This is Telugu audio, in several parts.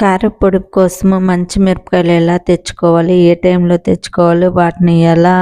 కారపొడి కోసము మంచి మిరపకాయలు ఎలా తెచ్చుకోవాలి ఏ టైంలో తెచ్చుకోవాలి వాటిని ఎలా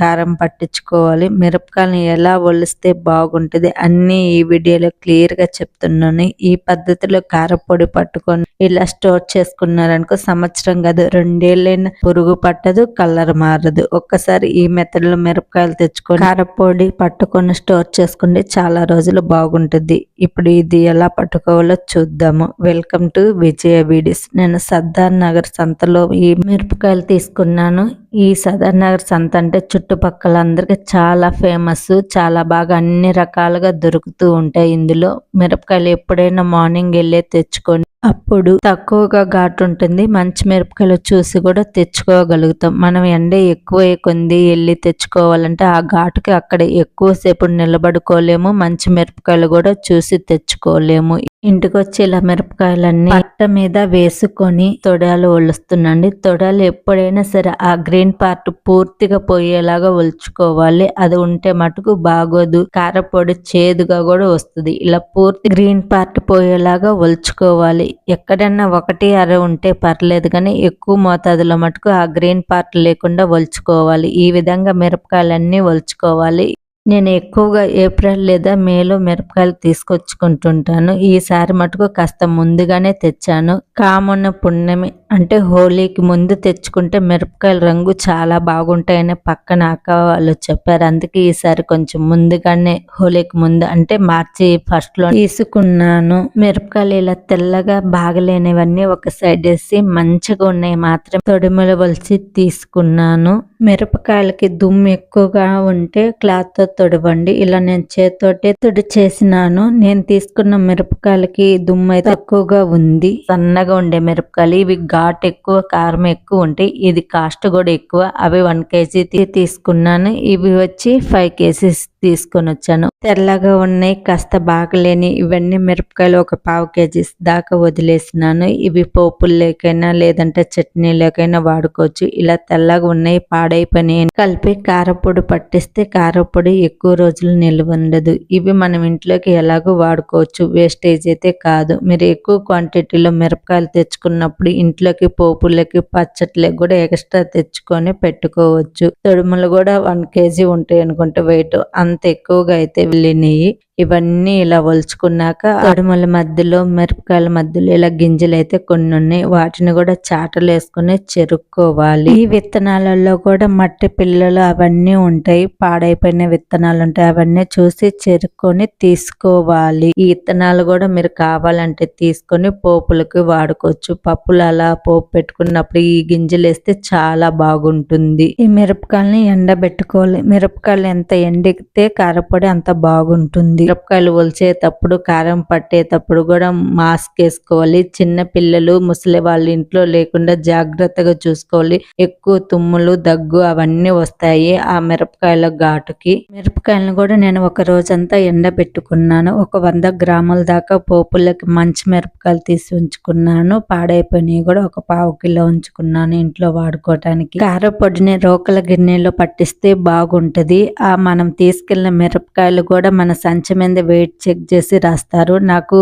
కారం పట్టించుకోవాలి మిరపకాయలని ఎలా ఒలిస్తే బాగుంటుంది అన్నీ ఈ వీడియోలో క్లియర్గా చెప్తున్నాను. ఈ పద్ధతిలో కారపొడి పట్టుకొని ఇలా స్టోర్ చేసుకున్నారనుకో సంవత్సరం కాదు రెండేళ్ళైన పురుగు పట్టదు కలర్ మారదు. ఒక్కసారి ఈ మెథడ్లో మిరపకాయలు తెచ్చుకొని కారపొడి పట్టుకొని స్టోర్ చేసుకుంటే చాలా రోజులు బాగుంటుంది. ఇప్పుడు ఇది ఎలా పట్టుకోవాలో చూద్దాము. Welcome to Vijaya video ladies నేను సర్దార్ నగర్ సంతలో ఈ మిరపకాయలు తీసుకున్నాను. ఈ సదర్ నగర్ సంత అంటే చుట్టుపక్కల అందరికి చాలా ఫేమస్ చాలా బాగా అన్ని రకాలుగా దొరుకుతూ ఉంటాయి ఇందులో. మిరపకాయలు ఎప్పుడైనా మార్నింగ్ వెళ్ళే తెచ్చుకొని అప్పుడు తక్కువగా ఘాటు ఉంటుంది. మంచి మిరపకాయలు చూసి కూడా తెచ్చుకోగలుగుతాం. మనం ఎండ ఎక్కువ కొంది వెళ్ళి తెచ్చుకోవాలంటే ఆ ఘాటుకి అక్కడ ఎక్కువసేపు నిలబడుకోలేము. మంచి మిరపకాయలు కూడా చూసి తెచ్చుకోలేము. ఇంటికి వచ్చి ఇలా మిరపకాయలన్నీ పట్ట మీద వేసుకొని తొడాలు ఒలుస్తున్నాండి తొడాలు ఎప్పుడైనా సరే ఆ గ్రీన్ పార్ట్ పూర్తిగా పోయేలాగా ఒలుచుకోవాలి. అది ఉంటే మటుకు బాగోదు. కారపొడి చేదుగా కూడా వస్తుంది. ఇలా పూర్తి గ్రీన్ పార్ట్ పోయేలాగా ఒలుచుకోవాలి. ఎక్కడన్నా ఒకటి అర ఉంటే పర్లేదు కానీ ఎక్కువ మోతాదులో మటుకు ఆ గ్రీన్ పార్ట్ లేకుండా ఒలుచుకోవాలి. ఈ విధంగా మిరపకాయలన్నీ ఒలుచుకోవాలి. నేను ఎక్కువగా ఏప్రిల్ లేదా మేలో మిరపకాయలు తీసుకొచ్చుకుంటుంటాను. ఈసారి మటుకు కాస్త ముందుగానే తెచ్చాను. కామన్న పుణ్యమి అంటే హోలీకి ముందు తెచ్చుకుంటే మిరపకాయల రంగు చాలా బాగుంటాయని పక్కన అక్క వాళ్ళు చెప్పారు. అందుకే ఈసారి కొంచెం ముందుగానే హోలీకి ముందు అంటే మార్చి ఫస్ట్లో తీసుకున్నాను. మిరపకాయలు ఇలా తెల్లగా బాగలేనివన్నీ ఒక సైడ్ వేసి మంచిగా ఉన్నాయి మాత్రం తొడిమల వలిసి తీసుకున్నాను. మిరపకాయలకి దుమ్ము ఎక్కువగా ఉంటే క్లాత్తో తొడవండి. ఇలా నేను చేతితోటే తొడి చేసినాను. నేను తీసుకున్న మిరపకాయలకి దుమ్ము అయితే తక్కువగా ఉంది. సన్నగా ఉండే మిరపకాయలు. ఇవి ఘాట్ ఎక్కువ కారం ఎక్కువ ఉంటాయి ఇది కాస్ట్ కూడా ఎక్కువ. అవి వన్ కేజీ తీసుకున్నాను. ఇవి వచ్చి ఫైవ్ కేజీస్ తీసుకొని వచ్చాను. తెల్లగా ఉన్నాయి కాస్త బాగలేని ఇవన్నీ మిరపకాయలు ఒక పావు కేజీ దాకా వదిలేసినాను. ఇవి పోపుల్లోకైనా లేదంటే చట్నీలోకైనా వాడుకోవచ్చు. ఇలా తెల్లగా ఉన్నాయి పాడైపోయినాయి. కలిపి కారపొడి పట్టిస్తే కారపొడి ఎక్కువ రోజులు నిల్వ ఉండదు. ఇవి మనం ఇంట్లోకి ఎలాగో వాడుకోవచ్చు. వేస్టేజ్ అయితే కాదు. మీరు ఎక్కువ క్వాంటిటీలో మిరపకాయలు తెచ్చుకున్నప్పుడు ఇంట్లోకి పోపులకి పచ్చట్లకి కూడా ఎక్స్ట్రా తెచ్చుకొని పెట్టుకోవచ్చు. తొడుములు కూడా వన్ కేజీ ఉంటాయి అనుకుంటే వెయిట్. అంత అంత ఎక్కువగా అయితే వెళ్ళినాయి. ఇవన్నీ ఇలా ఒలుచుకున్నాక అడుమల మధ్యలో మిరపకాయల మధ్యలో ఇలా గింజలు అయితే కొన్ని ఉన్నాయి వాటిని కూడా చాటలు వేసుకుని చెరుక్కోవాలి. ఈ విత్తనాలలో కూడా మట్టి పిల్లలు అవన్నీ ఉంటాయి. పాడైపోయిన విత్తనాలు ఉంటాయి. అవన్నీ చూసి చెరుక్కొని తీసుకోవాలి. ఈ విత్తనాలు కూడా మీరు కావాలంటే తీసుకొని పోపులకు వాడుకోవచ్చు. పప్పులు అలా పోపు పెట్టుకున్నప్పుడు ఈ గింజలు వేస్తే చాలా బాగుంటుంది. ఈ మిరపకాయలని ఎండబెట్టుకోవాలి. మిరపకాయలు ఎంత ఎండితే కారపొడి అంత బాగుంటుంది. మిరపకాయలు ఒలిచేటప్పుడు కారం పట్టేటప్పుడు కూడా మాస్క్ వేసుకోవాలి. చిన్న పిల్లలు ముసలి వాళ్ళ ఇంట్లో లేకుండా జాగ్రత్తగా చూసుకోవాలి. ఎక్కువ తుమ్ములు దగ్గు అవన్నీ వస్తాయి ఆ మిరపకాయల ఘాటుకి. మిరపకాయలను కూడా నేను ఒక రోజంతా ఎండబెట్టుకున్నాను ఒక వంద గ్రాముల దాకా పోపులకి మంచి మిరపకాయలు తీసి ఉంచుకున్నాను. పాడైపోయినవి కూడా ఒక పావు కిలో ఉంచుకున్నాను ఇంట్లో వాడుకోవటానికి. కారపొడిని రోకల గిన్నెలో పట్టిస్తే బాగుంటది. ఆ మనం తీసుకెళ్ళిన మిరపకాయలు కూడా మన సంచి మీద వెయిట్ చెక్ చేసి రాస్తారు. నాకు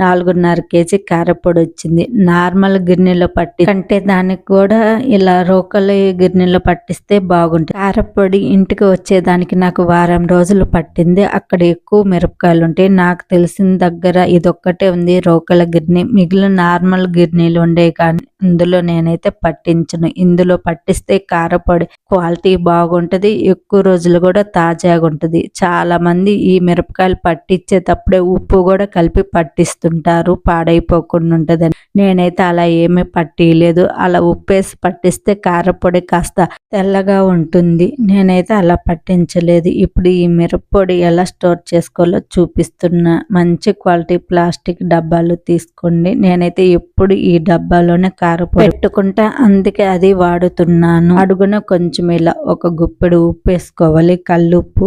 నాలుగున్నర కేజీ కారపొడి వచ్చింది. నార్మల్ గిన్నెలో పట్టి అంటే దానికి కూడా ఇలా రోకల గిన్నెలో పట్టిస్తే బాగుంటుంది. కారపొడి ఇంటికి వచ్చేదానికి నాకు వారం రోజులు పట్టింది. అక్కడ ఎక్కువ మిరపకాయలు ఉంటాయి. నాకు తెలిసిన దగ్గర ఇదొక్కటే ఉంది రోకల గిర్ని మిగిలిన నార్మల్ గిర్నీలు ఉండే కానీ ఇందులో నేనైతే పట్టించను. ఇందులో పట్టిస్తే కారపొడి క్వాలిటీ బాగుంటుంది ఎక్కువ రోజులు కూడా తాజాగా ఉంటుంది చాలా మంది ఈ మిరపకాయలు పట్టించేటప్పుడే ఉప్పు కూడా కలిపి పట్టిస్తుంటారు పాడైపోకుండా ఉంటుందని. నేనైతే అలా ఏమీ పట్టియలేదు. అలా ఉప్పేసి పట్టిస్తే కారపొడి కాస్త తెల్లగా ఉంటుంది. నేనైతే అలా పట్టించలేదు. ఇప్పుడు ఈ మిరప్పొడి ఎలా స్టోర్ చేసుకోవాలో చూపిస్తున్నా. మంచి క్వాలిటీ ప్లాస్టిక్ డబ్బాలు తీసుకోండి. నేనైతే ఎప్పుడు ఈ డబ్బాలోనే కారపొడి పెట్టుకుంటా. అందుకే అది వాడుతున్నాను. అడుగున కొంచెం ఇలా ఒక గుప్పెడు ఉప్పు వేసుకోవాలి. కల్లుప్పు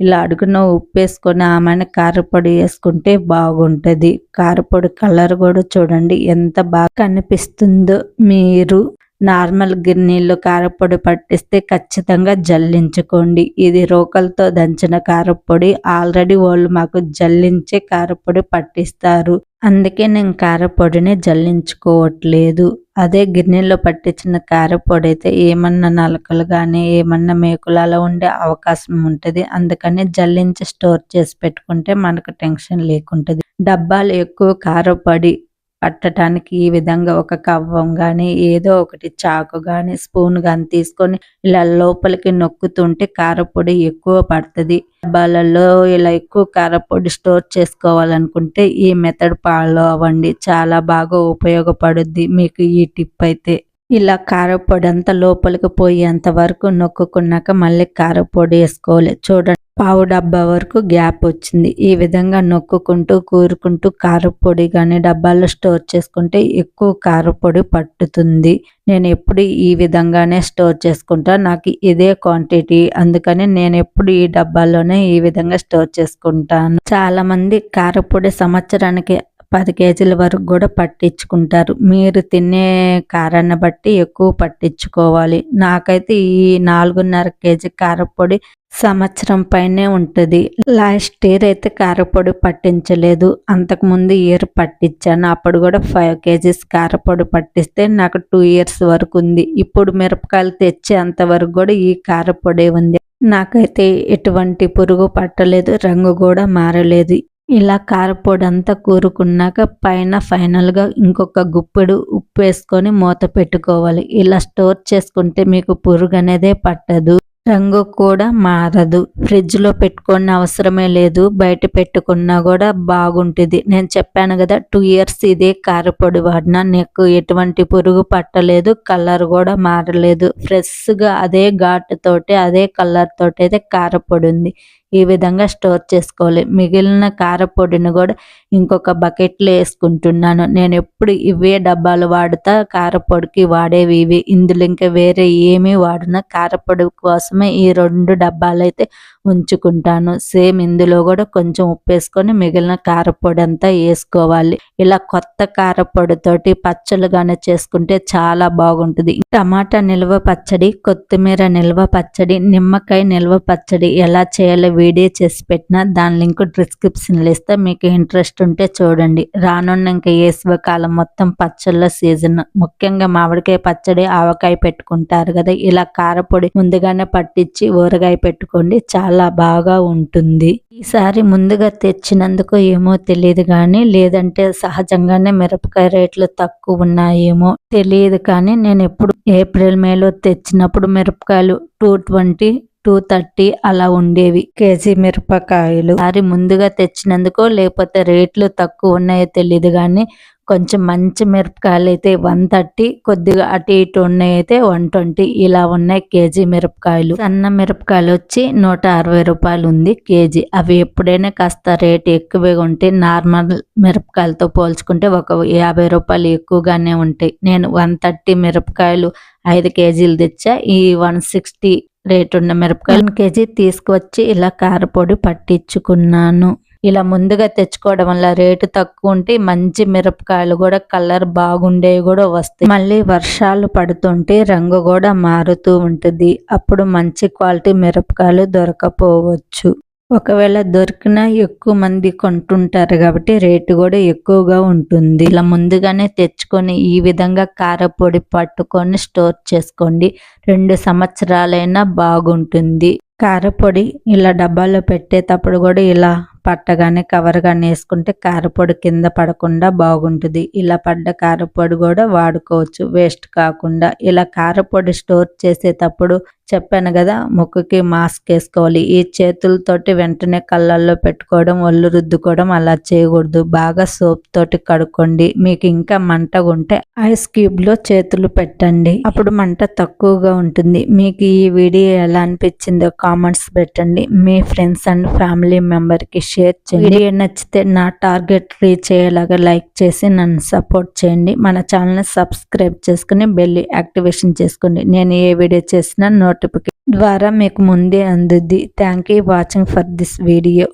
ఇలా అడుగున ఉప్పు వేసుకొని ఆమెను కారపొడి వేసుకుంటే బాగుంటుంది. కారపొడి కలర్ కూడా చూడండి ఎంత బాగా కనిపిస్తుందో మీరు. నార్మల్ గిన్నెల్లో కారపొడి పట్టిస్తే ఖచ్చితంగా జల్లించుకోండి. ఇది రోకలతో దంచిన కారపొడి. ఆల్రెడీ వాళ్ళు మాకు జల్లించే కారపొడి పట్టిస్తారు. అందుకే నేను కారపొడిని జల్లించుకోవట్లేదు. అదే గిన్నెలో పట్టించిన కారపొడి అయితే ఏమన్నా నలకలు కానీ ఏమన్నా మేకులు అలా ఉండే అవకాశం ఉంటుంది. అందుకని జల్లించి స్టోర్ చేసి పెట్టుకుంటే మనకు టెన్షన్ లేకుంటుంది. డబ్బాలు ఎక్కువ కారపొడి పట్టడానికి ఈ విధంగా ఒక కవ్వం కానీ ఏదో ఒకటి చాకు కానీ స్పూన్ కానీ తీసుకొని ఇలా లోపలికి నొక్కుతుంటే కారపొడి ఎక్కువ పడుతుంది. డబ్బాలలో ఇలా ఎక్కువ కారపొడి స్టోర్ చేసుకోవాలనుకుంటే ఈ మెథడ్ ఫాలో అవ్వండి. చాలా బాగా ఉపయోగపడుద్ది. మీకు ఈ టిప్ అయితే. ఇలా కారపొడి అంతా లోపలికి పోయేంత వరకు నొక్కుకున్నాక మళ్ళీ కారపొడి వేసుకోవాలి. చూడండి పావు డబ్బా వరకు గ్యాప్ వచ్చింది. ఈ విధంగా నొక్కుకుంటూ కూరుకుంటూ కారపొడి కానీ డబ్బాల్లో స్టోర్ చేసుకుంటే ఎక్కువ కారపొడి పట్టుతుంది. నేను ఎప్పుడు ఈ విధంగానే స్టోర్ చేసుకుంటా. నాకు ఇదే క్వాంటిటీ. అందుకని నేను ఎప్పుడు ఈ డబ్బాల్లోనే ఈ విధంగా స్టోర్ చేసుకుంటాను. చాలా మంది కారపొడి సంవత్సరానికి పది కేజీల వరకు కూడా పట్టించుకుంటారు. మీరు తినే కారాన్ని బట్టి ఎక్కువ పట్టించుకోవాలి. నాకైతే ఈ నాలుగున్నర కేజీ కారపొడి సంవత్సరం పైనే ఉంటుంది. లాస్ట్ ఇయర్ అయితే కారపొడి పట్టించలేదు. అంతకుముందు ఇయర్ పట్టించాను. అప్పుడు కూడా ఫైవ్ కేజీస్ కారపొడి పట్టిస్తే నాకు టూ ఇయర్స్ వరకు ఉంది. ఇప్పుడు మిరపకాయలు తెచ్చే అంతవరకు కూడా ఈ కారపొడి ఉంది. నాకైతే ఎటువంటి పురుగు పట్టలేదు. రంగు కూడా మారలేదు. ఇలా కారపొడి అంతా కూరుకున్నాక పైన ఫైనల్గా ఇంకొక గుప్పెడు ఉప్పు వేసుకొని మూత పెట్టుకోవాలి. ఇలా స్టోర్ చేసుకుంటే మీకు పురుగు అనేదే పట్టదు. రంగు కూడా మారదు. ఫ్రిడ్జ్లో పెట్టుకోని అవసరమే లేదు. బయట పెట్టుకున్నా కూడా బాగుంటుంది. నేను చెప్పాను కదా టూ ఇయర్స్ ఇదే కారపొడి వాడినా నీకు ఎటువంటి పురుగు పట్టలేదు కలర్ కూడా మారలేదు. ఫ్రెష్గా అదే ఘాటుతోటి అదే కలర్ తోటి అయితే కారపొడి ఉంది. ఈ విధంగా స్టోర్ చేసుకోవాలి. మిగిలిన కారపొడిని కూడా ఇంకొక బకెట్లో వేసుకుంటున్నాను. నేను ఎప్పుడు ఇవే డబ్బాలు వాడుతా కారపొడికి వాడేవి ఇవి. ఇందులో ఇంకా వేరే ఏమీ వాడిన. కారపొడి కోసమే ఈ రెండు డబ్బాలు అయితే ఉంచుకుంటాను. సేమ్ ఇందులో కూడా కొంచెం ఉప్పు వేసుకొని మిగిలిన కారపొడి అంతా వేసుకోవాలి. ఇలా కొత్త కారపొడితోటి పచ్చళ్ళు కానీ చేసుకుంటే చాలా బాగుంటుంది. టమాటా నిల్వ పచ్చడి కొత్తిమీర నిల్వ పచ్చడి నిమ్మకాయ నిల్వ పచ్చడి ఎలా చేయాలో వీడియో చేసి పెట్టినా దాని లింక్ డిస్క్రిప్షన్లో ఇస్తే. మీకు ఇంట్రెస్ట్ ఉంటే చూడండి. రానున్న ఇంకా వేసవ కాలం మొత్తం పచ్చళ్ళ సీజన్. ముఖ్యంగా మామిడికాయ పచ్చడి ఆవకాయ పెట్టుకుంటారు కదా ఇలా కారపొడి ముందుగానే పట్టించి ఊరగాయ పెట్టుకోండి. చాలా చాలా బాగా ఉంటుంది. ఈసారి ముందుగా తెచ్చినందుకు ఏమో తెలియదు కానీ లేదంటే సహజంగానే మిరపకాయ రేట్లు తక్కువ ఉన్నాయేమో తెలియదు కానీ నేను ఎప్పుడు ఏప్రిల్ మేలో తెచ్చినప్పుడు మిరపకాయలు టూ ట్వంటీ టూ థర్టీ అలా ఉండేవి కేజీ మిరపకాయలు. సారి ముందుగా తెచ్చినందుకో లేకపోతే రేట్లు తక్కువ ఉన్నాయో తెలియదు కానీ కొంచెం మంచి మిరపకాయలు అయితే వన్ థర్టీ కొద్దిగా అటు ఇటు ఉన్నాయి అయితే వన్ ట్వంటీ ఇలా ఉన్నాయి కేజీ మిరపకాయలు. సన్న మిరపకాయలు వచ్చి నూట అరవై రూపాయలు ఉంది కేజీ. అవి ఎప్పుడైనా కాస్త రేట్ ఎక్కువగా ఉంటే నార్మల్ మిరపకాయలతో పోల్చుకుంటే ఒక యాభై రూపాయలు ఎక్కువగానే ఉంటాయి. నేను వన్ థర్టీ మిరపకాయలు ఐదు కేజీలు తెచ్చా. ఈ వన్ సిక్స్టీ రేట్ ఉన్న మిరపకాయలు కేజీ తీసుకువచ్చి ఇలా కారపొడి పట్టించుకున్నాను. ఇలా ముందుగా తెచ్చుకోవడం వల్ల రేటు తక్కువ ఉంటే మంచి మిరపకాయలు కూడా కలర్ బాగుండేవి కూడా వస్తాయి. మళ్ళీ వర్షాలు పడుతుంటే రంగు కూడా మారుతూ ఉంటుంది. అప్పుడు మంచి క్వాలిటీ మిరపకాయలు దొరకపోవచ్చు. ఒకవేళ దొరికినా ఎక్కువ మంది కొంటుంటారు కాబట్టి రేటు కూడా ఎక్కువగా ఉంటుంది. ఇలా ముందుగానే తెచ్చుకొని ఈ విధంగా కారపొడి పట్టుకొని స్టోర్ చేసుకోండి. రెండు సంవత్సరాలైనా బాగుంటుంది. కారపొడి ఇలా డబ్బాలో పెట్టేటప్పుడు కూడా ఇలా పట్టగానే కవర్ కానీ వేసుకుంటే కారపొడి కింద పడకుండా బాగుంటుంది. ఇలా పడ్డ కారపొడి కూడా వాడుకోవచ్చు. వేస్ట్ కాకుండా ఇలా కారపొడి స్టోర్ చేసేటప్పుడు చెప్పాను కదా ముక్కుకి మాస్క్ వేసుకోవాలి. ఈ చేతులతోటి వెంటనే కళ్ళల్లో పెట్టుకోవడం ఒళ్ళు రుద్దుకోవడం అలా చేయకూడదు. బాగా సోప్ తోటి కడుక్కోండి. మీకు ఇంకా మంట ఉంటే ఐస్ క్యూబ్లో చేతులు పెట్టండి. అప్పుడు మంట తక్కువగా ఉంటుంది. మీకు ఈ వీడియో ఎలా అనిపించిందో కామెంట్స్ పెట్టండి. మీ ఫ్రెండ్స్ అండ్ ఫ్యామిలీ మెంబర్కి షేర్ షేర్ చేయండి. వీడియో నచ్చితే నా టార్గెట్ రీచ్ అయ్యేలాగా లైక్ చేసి నన్ను సపోర్ట్ చేయండి. మన ఛానల్ని సబ్స్క్రైబ్ చేసుకుని బెల్ యాక్టివేషన్ చేసుకోండి. నేను ఏ వీడియో చేసినా నోటిఫికేషన్ ద్వారా మీకు ముందే అందుద్ది. Thank you watching for this video.